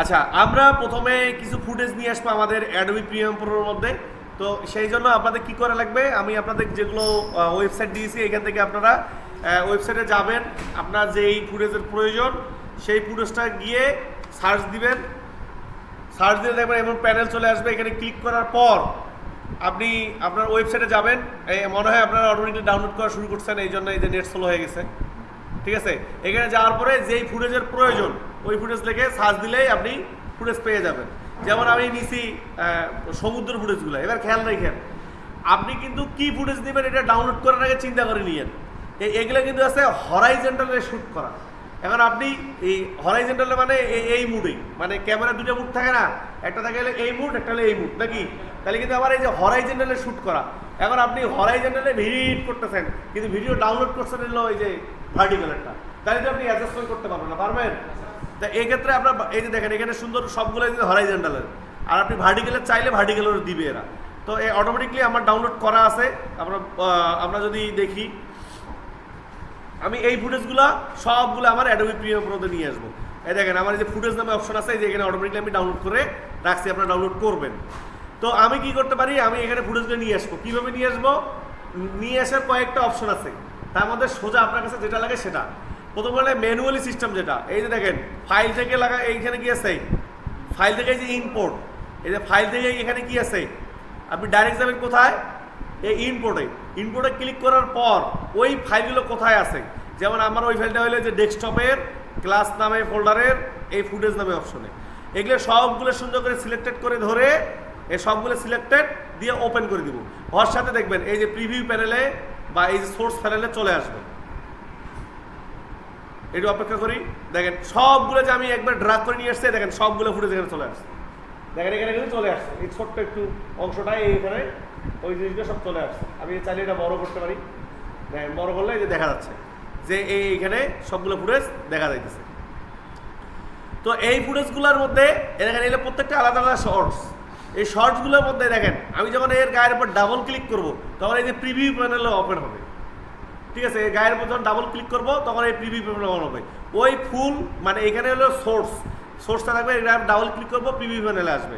আচ্ছা আমরা প্রথমে কিছু ফুটেজ নিয়ে আসব আমাদের অ্যাডোবি প্রিমিয়াম প্রোর মধ্যে। তো সেই জন্য আপনাদের কি করা লাগবে? আমি আপনাদের যেগুলো ওয়েবসাইট দিয়েছি, এখান থেকে আপনারা ওয়েবসাইটে যাবেন। আপনার যেই ফুটেজের প্রয়োজন, সেই ফুটেজটা গিয়ে সার্চ দিবেন। সার্চ দিয়ে দেখবেন এমন প্যানেল চলে আসবে, এখানে ক্লিক করার পর আপনি আপনার ওয়েবসাইটে যাবেন। মনে হয় আপনারা অটোমেটিক ডাউনলোড করা শুরু করছেন এই জন্য এই যে নেট স্লো হয়ে গেছে। ঠিক আছে? এখানে যাওয়ার পরে যেই ফুটেজের প্রয়োজন ওই ফুটেজ লিখে সার্চ দিলেই আপনি ফুটেজ পেয়ে যাবেন। যেমন আমি নিছি সমুদ্র ফুটেজগুলো এবার খেয়াল রাখেন, আপনি কিন্তু কি ফুটেজ নেবেন এটা ডাউনলোড করার আগে চিন্তা করে নিয়েন। এগুলো কিন্তু আছে হরাইজেন্টালে শ্যুট করা। এখন আপনি এই হরাইজেন্টালে মানে এই- মুডেই মানে ক্যামেরা দুটো মুড থাকে না? একটা থাকে হলো এই মুড একটা হলে এই মুড নাকি? তাহলে কিন্তু আবার এই যে হরাইজেন্টালে শ্যুট করা। এখন আপনি হরাইজেন্টালে ভিডিও করতেছেন, কিন্তু ভিডিও ডাউনলোড করছেন হলো এই যে ভার্টিক্যালেরটা তাহলে তো আপনি অ্যাডজাস্টমেন্ট করতে পারবেন না, পারবেন? তা এই ক্ষেত্রে আপনার এই যে দেখেন, এখানে সুন্দর সবগুলো কিন্তু হরাইজেন্টালের আর আপনি ভার্টিক্যালের চাইলে ভার্টিক্যালের দিবে এরা। তো এই অটোমেটিকলি আমার ডাউনলোড করা আছে। আমরা আমরা যদি দেখি, আমি এই ফুটেজগুলো সবগুলো আমার অ্যাডোবি প্রিমিয়াম প্রোতে নিয়ে আসব। এই দেখেন, আমার যে ফুটেজ নামে অপশন আছে যে এখানে অটোমেটিকলি আমি ডাউনলোড করে রাখছি, আপনারা ডাউনলোড করবেন। তো আমি কি করতে পারি? আমি এখানে ফুটেজগুলো নিয়ে আসব। কীভাবে নিয়ে আসব? নিয়ে আসার কয়েকটা অপশন আছে। তার মধ্যে সোজা আপনার কাছে যেটা লাগে সেটা। প্রথম হলে ম্যানুয়ালি সিস্টেম যেটা। এই যে দেখেন ফাইল থেকে লাগা এইখানে কি আছে? ফাইল থেকে যে ইনপোর্ট এই যে ফাইল থেকে এখানে কি আছে? আপনি ডাইরেক্ট যাবেন কোথায়? এই ইনপোর্টে ইনপোর্টে ক্লিক করার পর ওই ফাইলগুলো কোথায় আছে? যেমন আমার ওই ফাইলটা হলো যে ডেস্কটপের ক্লাস নামে ফোল্ডারের এই ফুটেজ নামে অপশনে এগুলো সবগুলো সুন্দর করে সিলেক্টেড করে ধরে এই সবগুলো সিলেক্টেড দিয়ে ওপেন করে দিব। হওয়ার সাথে দেখবেন এই যে প্রিভিউ প্যানেলে বা এই যে সোর্স প্যানেলে চলে আসবে। একটু অপেক্ষা করি। দেখেন, সবগুলো যে আমি একবার ড্রাগ করে নিয়ে আসছি, দেখেন, সবগুলো ফুটেজ এখানে চলে আসছে। দেখেন, এখানে কিন্তু চলে আসছে। এই ছোট্ট একটু অংশটাই এখানে, ওই জিনিসগুলো সব চলে আসছে। আমি চাইলে এটা বড় করতে পারি। দেখেন, বড় করলে এই যে দেখা যাচ্ছে যে এই এখানে সবগুলো ফুটেজ দেখা যাইতেছে। তো এই ফুটেজগুলোর মধ্যে দেখেন, এগুলো প্রত্যেকটা আলাদা আলাদা শর্টস এই শর্টসগুলোর মধ্যে দেখেন, আমি যখন এর গায়ের উপর ডাবল ক্লিক করব, তখন এই যে প্রিভিউ প্যানেলে ওপেন হবে। ঠিক আছে গায়ের উপর যখন ডাবল ক্লিক করব, তখন এই প্রিভিউ প্যানেল অন হবে। ওই ফুল মানে এখানে হলো সোর্স সোর্সটা থাকবে এটা ডাবল ক্লিক করব প্রিভিউ প্যানেলে আসবে।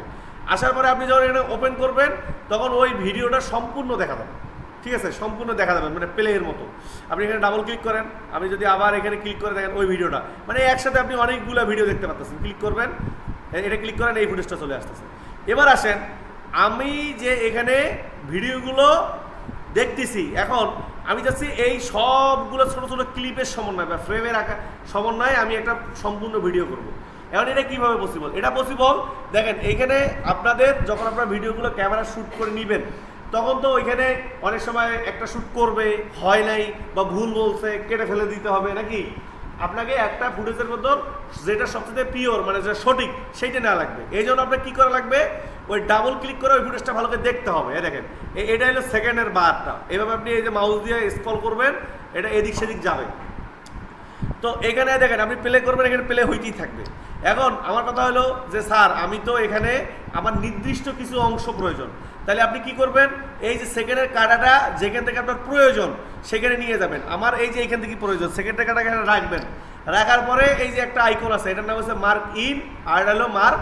আসার পরে আপনি যখন এখানে ওপেন করবেন, তখন ওই ভিডিওটা সম্পূর্ণ দেখা যাবে ঠিক আছে, সম্পূর্ণ দেখা যাবে মানে প্লেয়ের মতো। আপনি এখানে ডাবল ক্লিক করেন, আপনি যদি আবার এখানে ক্লিক করে দেখেন ওই ভিডিওটা। মানে একসাথে আপনি অনেকগুলো ভিডিও দেখতে পাচ্ছেন ক্লিক করবেন এটা ক্লিক করেন, এই ফুটেজটা চলে আসতেছে। এবার আসেন, আমি যে এখানে ভিডিওগুলো দেখতেছি, এখন আমি যাচ্ছি এই সবগুলো ছোটো ছোটো ক্লিপের সমন্বয় বা ফ্রেমের আঁকা সমন্বয়ে আমি একটা সম্পূর্ণ ভিডিও করব। এখন এটা কীভাবে পসিবল এটা পসিবল দেখেন, এইখানে আপনাদের যখন আপনার ভিডিওগুলো ক্যামেরা শ্যুট করে নেবেন, তখন তো ওইখানে অনেক সময় একটা শ্যুট করবে, হয় নাই বা ভুল বলছে, কেটে ফেলে দিতে হবে, নাকি? আপনাকে একটা ফুটেজের মধ্যে যেটা সবচেয়ে পিওর মানে যেটা সঠিক, সেইটা নেওয়া লাগবে। এই জন্য আপনার কী করা লাগবে? ওই ডাবল ক্লিক করে ওই ফুটেজটা ভালো করে দেখতে হবে। দেখেন এটা হলো সেকেন্ডের বারটা। এভাবে আপনি এই যে মাউস দিয়ে স্কল করবেন, এটা এদিক সেদিক যাবে। তো এখানে দেখেন, আপনি প্লে করবেন, এখানে প্লে হইতেই থাকবে। এখন আমার কথা হলো যে, স্যার, আমি তো এখানে আমার নির্দিষ্ট কিছু অংশ প্রয়োজন। তাহলে আপনি কি করবেন? এই যে সেকেন্ডের কাটাটা, যেখান থেকে আপনার প্রয়োজন সেখানে নিয়ে যাবেন। আমার এই যে এখান থেকে প্রয়োজন সেকেন্ড কাটা এখানে রাখবেন। রাখার পরে এই যে একটা আইকন আছে, এটার নাম হচ্ছে মার্ক ইন আর হলো মার্ক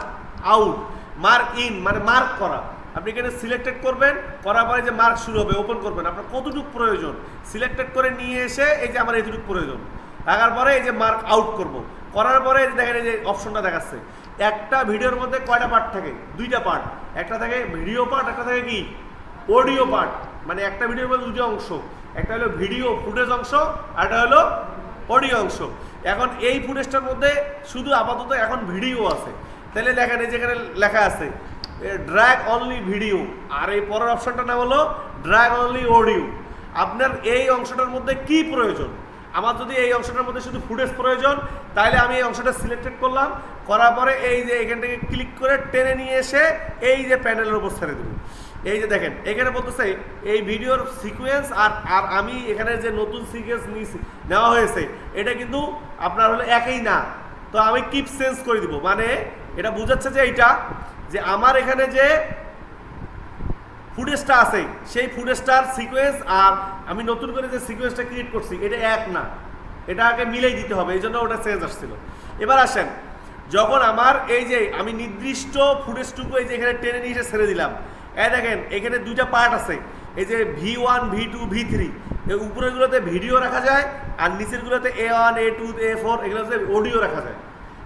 আউট মার্ক ইন মানে মার্ক করা। আপনি এখানে সিলেক্টেড করবেন, করার পরে যে মার্ক শুরু হবে ওপেন করবেন। আপনার কতটুকু প্রয়োজন? সিলেক্টেড করে নিয়ে এসে এই যে আমার এতটুকু প্রয়োজন। রাখার পরে এই যে মার্ক আউট করব। করার পরে দেখেন এই যে অপশনটা দেখাচ্ছে। একটা ভিডিওর মধ্যে কয়টা পার্ট থাকে? দুইটা পার্ট একটা থাকে ভিডিও পার্ট একটা থাকে কি? অডিও পার্ট মানে একটা ভিডিওর মধ্যে দুটো অংশ। একটা হলো ভিডিও ফুটেজ অংশ, আর একটা হলো অডিও অংশ। এখন এই ফুটেজটার মধ্যে শুধু আপাতত এখন ভিডিও আছে। তাহলে দেখেন এই যেখানে লেখা আছে ড্র্যাগ অনলি ভিডিও আর এই পরের অপশনটার নাম হলো ড্র্যাগ অনলি অডিও আপনার এই অংশটার মধ্যে কি প্রয়োজন? আমার যদি এই অংশটার মধ্যে শুধু ফুটেজ প্রয়োজন, তাহলে আমি এই অংশটা সিলেক্টেড করলাম। করার পরে এই যে এখান থেকে ক্লিক করে টেনে নিয়ে এসে এই যে প্যানেলের উপর ছেড়ে দেবো। এই যে দেখেন, এখানে বলতেছে এই ভিডিওর সিকোয়েন্স আর আর আমি এখানে যে নতুন সিকোয়েন্স নেওয়া হয়েছে, এটা কিন্তু আপনার হলো একই না। তো আমি কিপ চেঞ্জ করে দিব। মানে এটা বোঝাচ্ছে যে এইটা, যে আমার এখানে যে ফুটেজটা আছে, সেই ফুটেজটার সিকোয়েন্স আর আমি নতুন করে যে সিকোয়েন্সটা ক্রিয়েট করছি, এটা এক না। এটা আগে মিলেই দিতে হবে, এই জন্য ওটা চেঞ্জ আসছিল। এবার আসেন, যখন আমার এই যে আমি নির্দিষ্ট ফুটেজটুকু এই যে এখানে টেনে নিয়ে এসে ছেড়ে দিলাম এই দেখেন, এখানে দুইটা পার্ট আছে। এই যে V one V two V three এই উপরেরগুলোতে ভিডিও রাখা যায় আর নিচেরগুলোতে A one A two A four এগুলোতে অডিও রাখা যায়।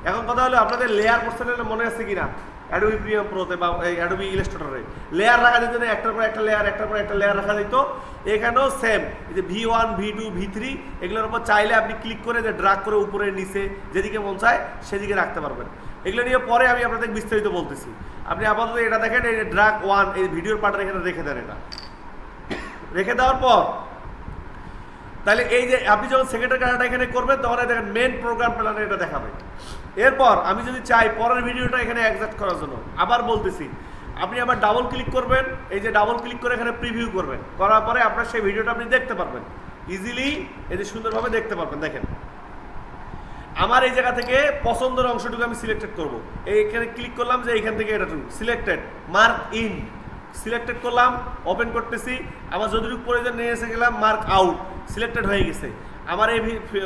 এখন কথা হলো, আপনাদের লেয়ার পোর্শনের মনে আছে কিনা? অ্যাডোবি প্রিমিয়াম প্রোতে বা অ্যাডোবি ইলাস্ট্রেটরে লেয়ার রাখা যেত না, একটার পর একটা লেয়ার একটার পর একটা লেয়ার রাখা যেত। এখানেও সেম যে V one V two V three এগুলোর উপর চাইলে আপনি ক্লিক করে যে ড্রাগ করে উপরে, নিচে, যেদিকে মন চায়, সেদিকে রাখতে পারবেন। এগুলো নিয়ে পরে আমি আপনাদের বিস্তারিত বলতেছি। আপনি আপাতত এটা দেখেন, এই ড্রাগ ওয়ান এই ভিডিওর পার্টের এখানে রেখে দেন এটা। রেখে দেওয়ার পর, তাহলে এই যে আপনি যখন সেকেন্ডের কাজটা এখানে করবেন, তখন দেখেন মেন প্রোগ্রাম প্ল্যানে এটা দেখাবে। এরপর আমি যদি চাই পরের ভিডিওটা এখানে একজাক্ট করার জন্য, আবার বলতেছি, আপনি আবার ডাবল ক্লিক করবেন, এই যে ডাবল ক্লিক করে এখানে প্রিভিউ করবেন। করার পরে আপনার সেই ভিডিওটা আপনি দেখতে পারবেন। ইজিলি এই যে সুন্দরভাবে দেখতে পারবেন, দেখেন। আমার এই জায়গা থেকে পছন্দের অংশটুকু আমি সিলেক্টেড করব। এইখানে ক্লিক করলাম যে এইখান থেকে এটা সিলেক্টেড মার্ক ইন সিলেক্টেড করলাম ওপেন করতেছি। আমার যতটুকু প্রয়োজন নিয়ে এসে গেলাম মার্ক আউট সিলেক্টেড হয়ে গেছে। আমার এই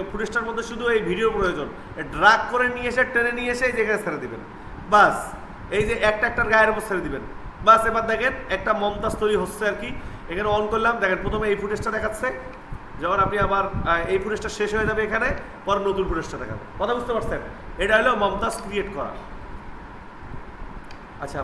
ফুটেজটার মধ্যে শুধু এই ভিডিও প্রয়োজন। ড্রাগ করে নিয়ে এসে, টেনে নিয়ে এসে এই জায়গায় ছেড়ে দেবেন। বাস, এই যে একটা একটার গায়ের উপর ছেড়ে দিবেন। বাস, এবার দেখেন একটা মমতাজ তৈরি হচ্ছে আর কি। এখানে অন করলাম। দেখেন প্রথমে এই ফুটেজটা দেখাচ্ছে। যখন আপনি আবার এই ফুটেজটা শেষ হয়ে যাবে এখানে, পরে নতুন ফুটেজটা দেখাবে কথা বুঝতে পারছেন? এটা হলো মমতাজ ক্রিয়েট করা। আচ্ছা